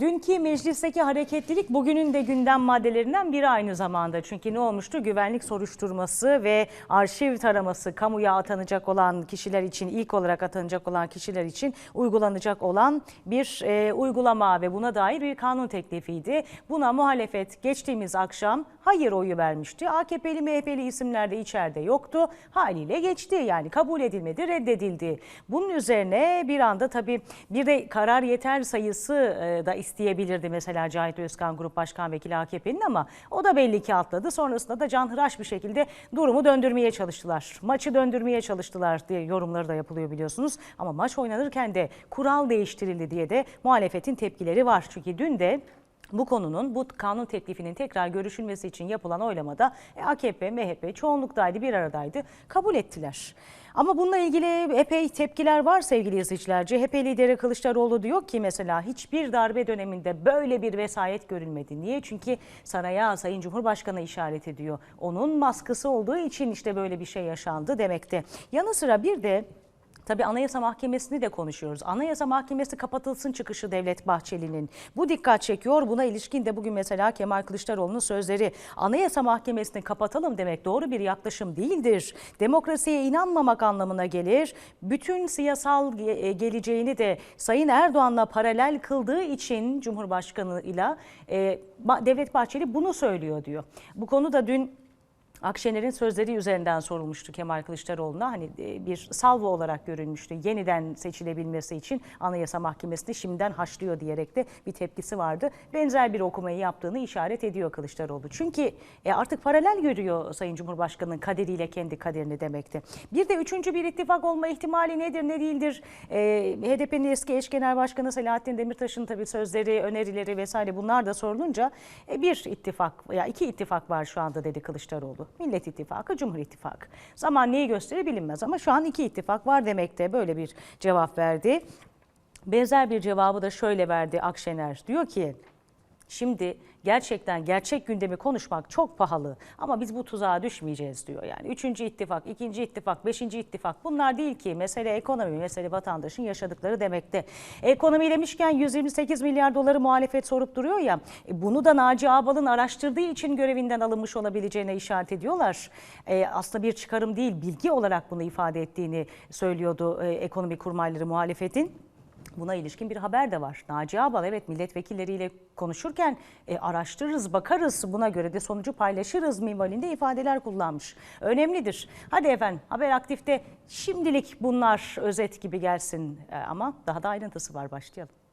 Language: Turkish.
Dünkü meclisteki hareketlilik bugünün de gündem maddelerinden biri aynı zamanda. Çünkü ne olmuştu? Güvenlik soruşturması ve arşiv taraması kamuya atanacak olan kişiler için ilk olarak atanacak olan kişiler için uygulanacak olan bir e, uygulama ve buna dair bir kanun teklifiydi. Buna muhalefet geçtiğimiz akşam hayır oyu vermişti. AKP'li MHP'li isimler de içeride yoktu. Haliyle geçti yani kabul edilmedi reddedildi. Bunun üzerine bir anda tabii bir de karar yeter sayısı e, da isteyebilirdi mesela Cahit Özkan Grup Başkan Vekili AKP'nin ama o da belli ki atladı. Sonrasında da canhıraş bir şekilde durumu döndürmeye çalıştılar. Maçı döndürmeye çalıştılar diye yorumları da yapılıyor biliyorsunuz. Ama maç oynanırken de kural değiştirildi diye de muhalefetin tepkileri var. Çünkü dün de bu konunun bu kanun teklifinin tekrar görüşülmesi için yapılan oylamada e, AKP, MHP çoğunluktaydı, bir aradaydı. Kabul ettiler. Ama bununla ilgili epey tepkiler var sevgili izleyiciler. CHP lideri Kılıçdaroğlu diyor ki mesela hiçbir darbe döneminde böyle bir vesayet görülmedi. Niye? Çünkü saraya Sayın Cumhurbaşkanı işaret ediyor. Onun maskısı olduğu için işte böyle bir şey yaşandı demekte. Yanı sıra bir de Tabii Anayasa Mahkemesi'ni de konuşuyoruz. Anayasa Mahkemesi kapatılsın çıkışı Devlet Bahçeli'nin. Bu dikkat çekiyor. Buna ilişkin de bugün mesela Kemal Kılıçdaroğlu'nun sözleri. Anayasa Mahkemesi'ni kapatalım demek doğru bir yaklaşım değildir. Demokrasiye inanmamak anlamına gelir. Bütün siyasal ge- geleceğini de Sayın Erdoğan'la paralel kıldığı için Cumhurbaşkanı'yla e, Ba- Devlet Bahçeli bunu söylüyor diyor. Bu konuda dün Akşener'in sözleri üzerinden sorulmuştu Kemal Kılıçdaroğlu'na. Hani e, bir salvo olarak görülmüştü. Yeniden seçilebilmesi için Anayasa Mahkemesi'ni şimdiden haşlıyor diyerek de bir tepkisi vardı. Benzer bir okumayı yaptığını işaret ediyor Kılıçdaroğlu. Çünkü e, artık paralel görüyor Sayın Cumhurbaşkanı'nın kaderiyle kendi kaderini demekti. Bir de üçüncü bir ittifak olma ihtimali nedir ne değildir? E, HDP'nin eski eş genel başkanı Selahattin Demirtaş'ın tabii sözleri, önerileri vesaire bunlar da sorulunca bir ittifak ya iki ittifak var şu anda dedi Kılıçdaroğlu. Millet İttifakı, Cumhur İttifakı. Zaman neyi gösterir bilinmez ama şu an iki ittifak var demekte böyle bir cevap verdi. Benzer bir cevabı da şöyle verdi Akşener. Diyor ki Şimdi gerçekten gerçek gündemi konuşmak çok pahalı ama biz bu tuzağa düşmeyeceğiz diyor. Yani üçüncü ittifak, ikinci ittifak, beşinci ittifak bunlar değil ki. Mesele ekonomi, mesele vatandaşın yaşadıkları demekte. Ekonomi demişken 128 milyar doları muhalefet sorup duruyor ya. e, Bunu da Naci Ağbal'ın araştırdığı için görevinden alınmış olabileceğine işaret ediyorlar. E, aslında bir çıkarım değil, bilgi olarak bunu ifade ettiğini söylüyordu e, ekonomi kurmayları muhalefetin. Buna ilişkin bir haber de var. Naci Ağbal evet milletvekilleriyle konuşurken e, araştırırız, bakarız buna göre de sonucu paylaşırız minvalinde ifadeler kullanmış. Önemlidir. Hadi efendim Haber Aktif'te şimdilik bunlar özet gibi gelsin E, ama daha da ayrıntısı var başlayalım.